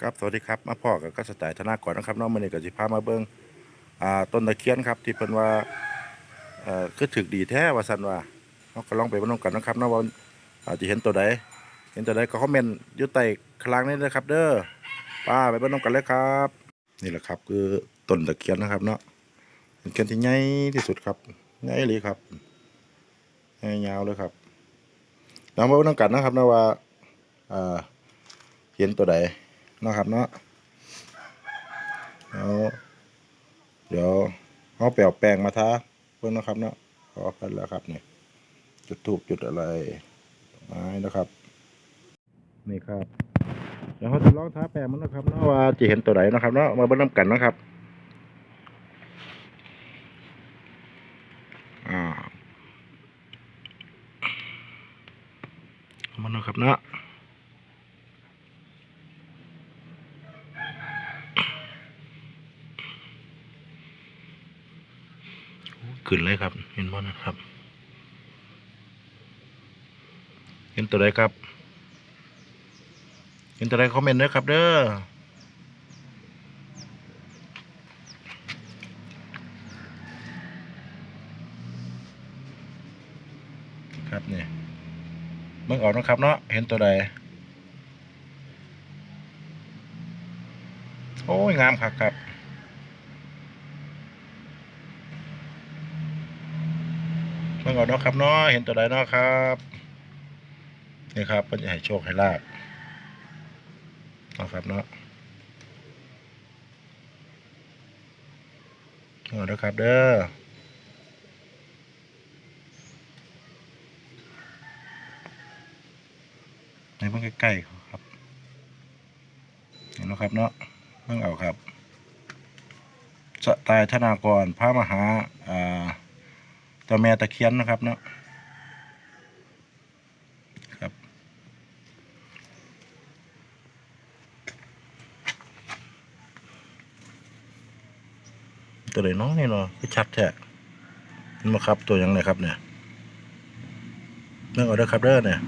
ครับสวัสดีครับมาพ่อกับก็สไตล์ธนากรนะครับน้องมันนี่ก็สิพามาเบิ่งอ่าต้นตะเคียนครับ ที่เพิ่นว่าเอ่อคือถึกดีแท้ว่าซั่นว่าเฮาก็ลองไปเบิ่งกันนะครับเนาะว่าอาจจะเห็นตัวใดเห็นตัวใดก็คอมเมนต์อยู่ใต้ข้างล่างนี้เลยครับ เด้อป้าไปเบิ่งกันเลยครับ นี่แหละครับ คือต้นตะเคียนนะครับเนาะเป็นเคียนที่ใหญ่ที่สุดครับใหญ่เลยครับใหญ่ยาวเลยครับเรามาเบิ่งกันนะครับเนาะว่าอ่าเห็นตัวใด นะครับเนาะแล้วเดี๋ยวเขาแปลวแปลงมาท้าเพื่อนนะครับเนาะพอกันแล้วครับเนี่ยจุดทูบจุดอะไรไม้นะครับ นี่ครับเดี๋ยวเขาจะลองท้าแปลงมันนะครับเนาะว่าจะเห็นตัวไหนนะครับเนาะมาเบิ้งน้ำกันนะครับอ่ามันนะครับเนาะ ขึ้นเลยครับ เห็นบ่นะครับ เห็นตัวใดครับ เห็นตัวใดคอมเมนต์ด้วยครับ เด้อครับเนี่ยเบิ่งออกนะครับเนาะเห็นตัวใดโอ้ยงามครับครับ เมื่อก่อนเนาะครับเนาะเห็นตัวใดเนาะครับนี่ครับเป็นให้โชคให้ลาบเนาะครับเนาะเอาเด้อครับเด้อในเบื้องใกล้ๆครับเห็นเนาะครับเนาะเบื้องเอาครับสไตล์ธนากรพระมหา จ้าแม่ตะเคียนนะครับเนาะครับตัวไหนน้องนี่เนาะคือชัดแท้นี่มาครับตัวยังไงครับเนี่ยเรื่องออเดอร์ครับเด้อเนี่ย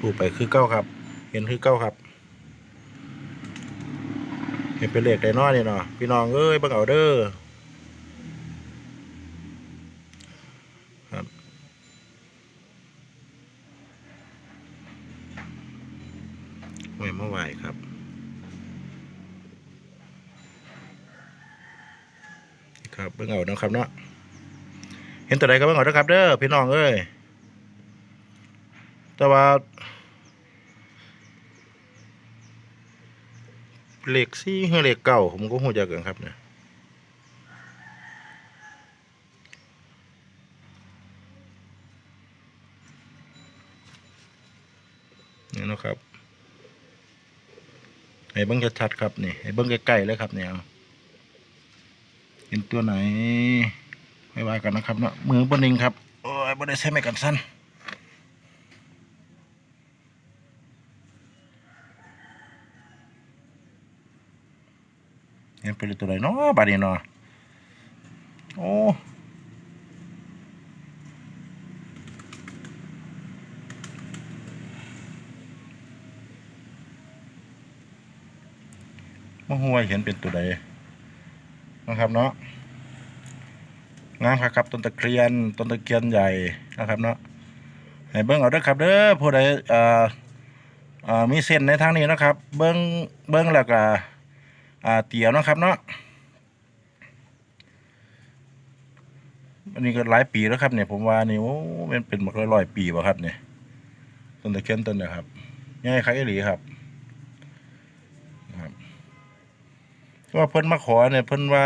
ปูไปคือเก้าครับ เห็นคือเก้าครับ เห็นเป็นเลขได้น้อยนี่เนาะพี่น้องเอ้ยเบิ่งเอาเด้อครับไว้เมื่อไหวครับครับเบิ่งเอานะครับเนาะเห็นตัวใดก็เบิ่งเอาเด้อครับเด้อพี่น้องเอ้ยแต่ว่า เหล็กซี่คือเหล็กเก่าผมก็หูจักกันครับเนี่ยนี่นะครับให้เบิ้งชัดๆครับนี่ให้เบิ้งใกล้ๆเลยครับเนี่ยเห็นตัวไหนไม่ว่ากันนะครับเนาะมือบนนิงครับโอ้ยบนได้ใช้ไม้กันสั้น เห็นเป็นตัวไหนเนาะบาดนี้เนาะโอ้มาหัวเห็นเป็นตัวใดนะครับเนาะงามครับขับต้นตะเคียนต้นตะเคียนใหญ่นะครับเนาะให้เบิ้งเอาเด้อครับเด้อผู้ใดอ่อเอ่อมีเส้นในทางนี้นะครับ เบิ้งเบิ้งแล้วก็ อ่าเตี๋ยวนะครับเนาะอันนี้ก็หลายปีแล้วครับเนี่ยผมว่านี่โอ้มันเป็นมาร้อยๆปีป่ะครับเนี่ยต้นตะเคียนต้นเนี่ยครับง่ายครับไอ้หลีครับครับว่าเพิ่นมาขอเนี่ยเพิ่นว่า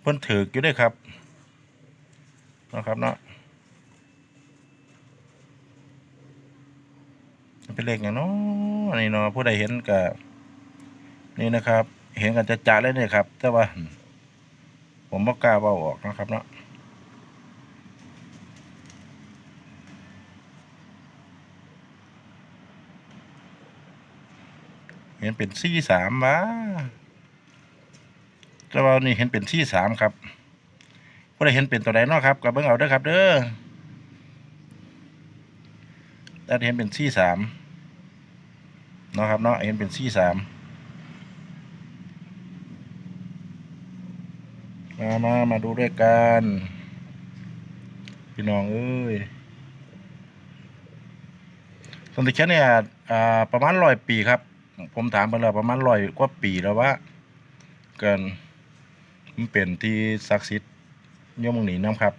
เพิ่นถืออยู่ด้วยครับนะครับเนาะเป็นเลขอย่างเนาะนี่เนาะผู้ใดเห็นก็ นี่นะครับ เห็นกันจะจ่าเลยเนี่ยครับ แต่ว่า ผมไม่กล้าเอาออกนะครับเนาะเห็นเป็นซี่สามวะแต่ว่านี่เห็นเป็นซี่สามครับก็ได้เห็นเป็นตัวไหนเนาะครับกับเบิ้งเอาเด้อครับ เด้อแอดเห็นเป็นซี่สามเนาะครับเนาะเห็นเป็นซี่สาม มามามาดูด้วยกัน พี่น้องเอ้ยต้นตะเคียนเนี่ยประมาณร้อยปีครับ ผมถามไปแล้วประมาณร้อยกว่าปีแล้วว่าเกินมันเป็นที่ศักดิ์สิทธิ์ยมหมองนีน้ำครับ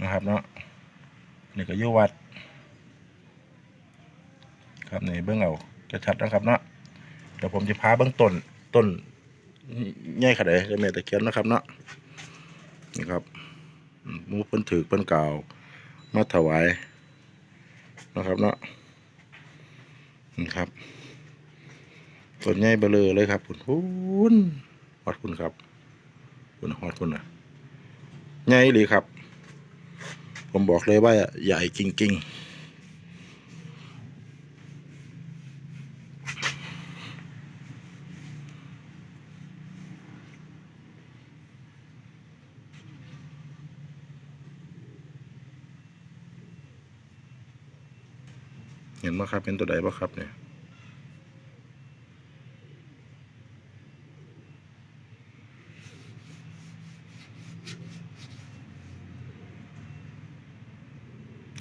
นะครับเนาะนี่ก็ยู่วัด ครับนี่เบื้องเอาจะชัดนะครับเนาะเดี๋ยวผมจะพาเบื้องต้นต้น ใหญ่ขนาดไหนจะเมตะเคียนนะครับเนาะนี่ครับมูเพิ่นถือเพิ่นกล่าวมาถวายนะครับเนาะนี่ครับต้นใหญ่เบลอเลยครับคุณคุณฮอดคุณครับคุณฮอดคุณนะใหญ่เลยครับ ผมบอกเลยว่าใหญ่จริง ๆ ห็นไหมครับ เป็นตัวใดบ้าครับเนี่ย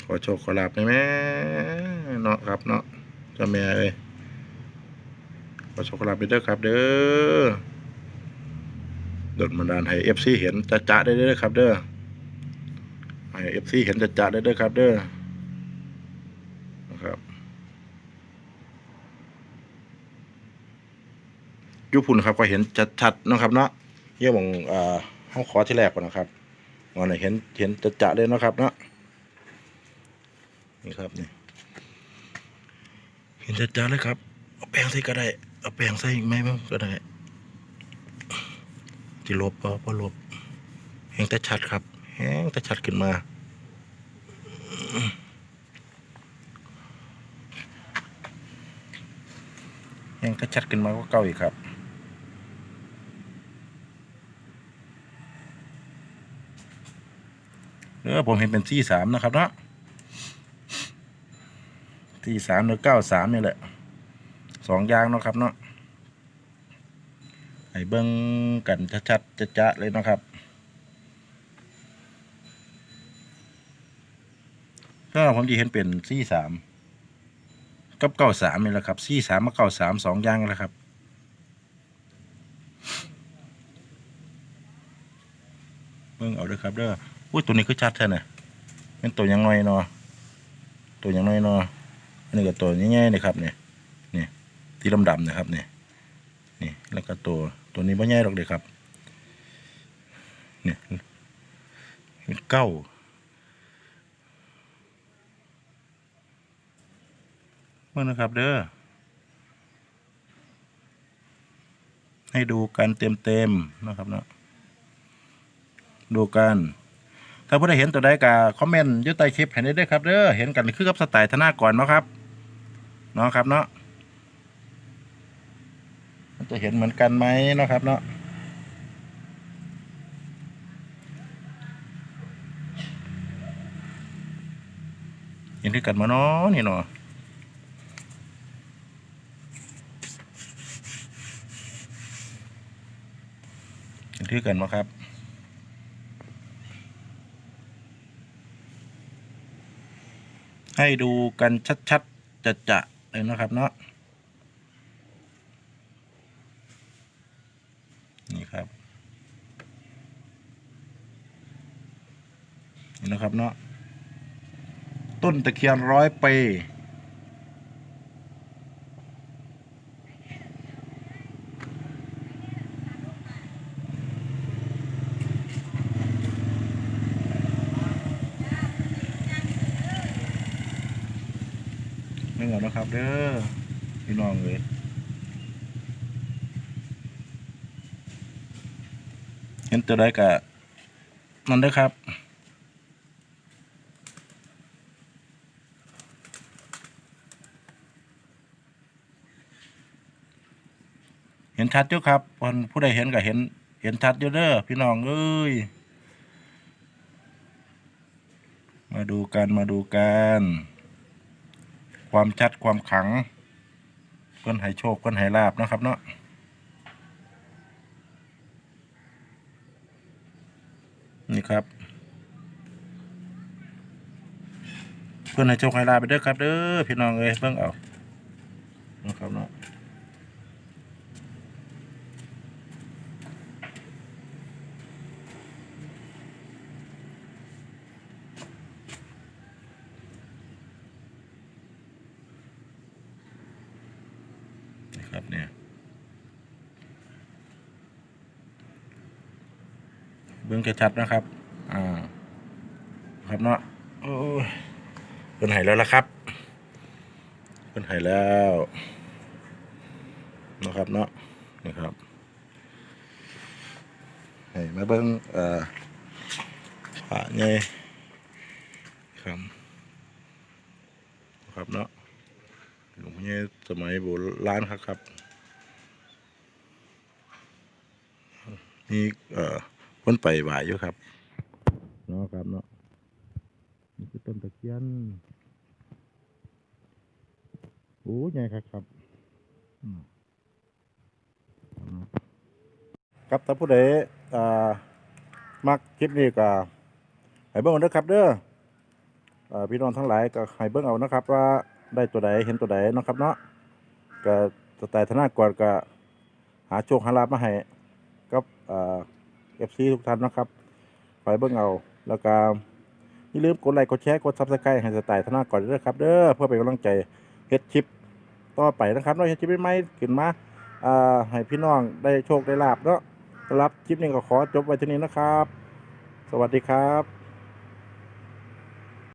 ขอโชคขอลาบได้ไหมเนาะครับเนาะเจ้าแม่เอ้ยขอโชคขอลาบไปเด้อครับ เด้อดลบันดาลให้เอฟซีเห็นจะจะได้เด้อครับ เด้อให้เอฟซีเห็นจะจะได้เด้อครับ เด้อนะครับอ ยุพุนครับก็เห็นชัดๆนะครับเนาะเยี่ยมของอ่าห้องขอที่แรกก่อนนะครับวันหนเห็นเห็นจะจะเลยนะครับเนาะนี่ครับนี่เห็นจัดๆเลยครับเอาแปรงใส่ก็ได้เอาแปรงใส่อีกไหมบ้งก็ได้ที่ลบพอพอลบแห้งแต่ชัดครับ แห้งแต่ชัดขึ้นมาแห้งแต่ชัดขึ้นมาก็เก่าอีกครับ เออผมเห็นเป็นซี่สามนะครับเนาะที่สามหรือเก้าสามนี่แหละสองยางเนาะครับเนาะให้เบิ้งกันชัดๆจะจะๆเลยนะครับก็ผมจะเห็นเป็นซี่สามกับเก้าสามนี่แหละครับซี่สามกับเก้าสามสองยางนี่แหละครับเบิ้งเอาด้วยครับเด้อ อุ้ยตัวนี้คือชัดแท้เนี่ยเป็นตัวยังน้อยเนาะตัวยังน้อยเนาะอันนี้ก็ตัวง่ายๆนะครับเนี่ยนี่ที่ดำๆนะครับเนี่ยนี่แล้วก็ตัวตัวนี้ไม่ง่ายหรอกเด็กครับเนี่ยเป็นเก้าเมื่อนะครับเด้อให้ดูกันเต็มๆนะครับเนาะดูกัน ถ้าผู้ใดเห็นตัวใดก็คอมเมนต์อยุ่ใต้คลิปเห็นได้ด้วยครับเด้อเห็นกันคือกับสไตล์ธนาก่อนเนาะครับเนาะครับเนาะมันจะเห็นเหมือนกันไหมเนาะครับเนาะเห็นด้วยกันมาเนาะนี่เนาะเห็นด้วยกันมาครับ ให้ดูกันชัดๆจะจะเลยนะครับเนาะนี่ครับนี่นะครับเนาะต้นตะเคียนร้อยปี ไม่เหงานะครับ เด้อพี่น้องเลยเห็นตัวใดกะนั่นเด้อครับเห็นชัดอยู่ครับคนผู้ใดเห็นก็เห็น เห็นชัดอยู่เด้อพี่น้องเอ้ย มาดูกัน มาดูกัน ความชัดความขัง เพื่อนให้โชคเพื่อนให้ลาบนะครับเนาะนี่ครับ เพื่อนให้โชคให้ลาบไปเด้อครับเด้อพี่น้องเอ้ยเพิ่งเอานะครับเนาะนี่ ครับเนี่ยเบิ่งชัดๆนะครับ อ่า ครับเนาะโอ้ยเพิ่นหายแล้วละครับเพิ่นหายแล้วนะครับเนาะนี่ครับให้มาเบิ่งเอ่อพระใหญ่ครับครับเนาะ หลวงพ่อใหญ่ยสมัยโบราณครับครับ นี่เอ่อพิ่นไปไหวอยู่ครับเนาะครับเนาะนี่คือต้นตะเคียนโอ้ใหญ่ครับครับครับถ้าผู้ใดอ่ามักคลิปนี้ก็ให้เบิ่งเอาเด้อครับเด้อพี่น้องทั้งหลายก็ให้เบิ่งเอานะครับว่า ได้ตัวใดเห็นตัวใดเนาะครับเนาะก็สไตล์ธนากรก็หาโชคหาลาภมาให้กับเอ่า FC ทุกท่านนะครับคอยเบิ่งเอาแล้วก็อย่าลืมกดไลค์กดแชร์กดซับสไครต์ให้สไตล์ธนาก่อนด้วยครับเด้อเพื่อเป็นกำลังใจเฮ็ดคลิปต่อไปนะครับเนาะเฮ็ดคลิปใหม่ๆขึ้นมาอ่าให้พี่น้องได้โชคได้ลาบเนาะรับคลิปนี้ก็ขอจบไว้ที่นี้นะครับ สวัสดีครับ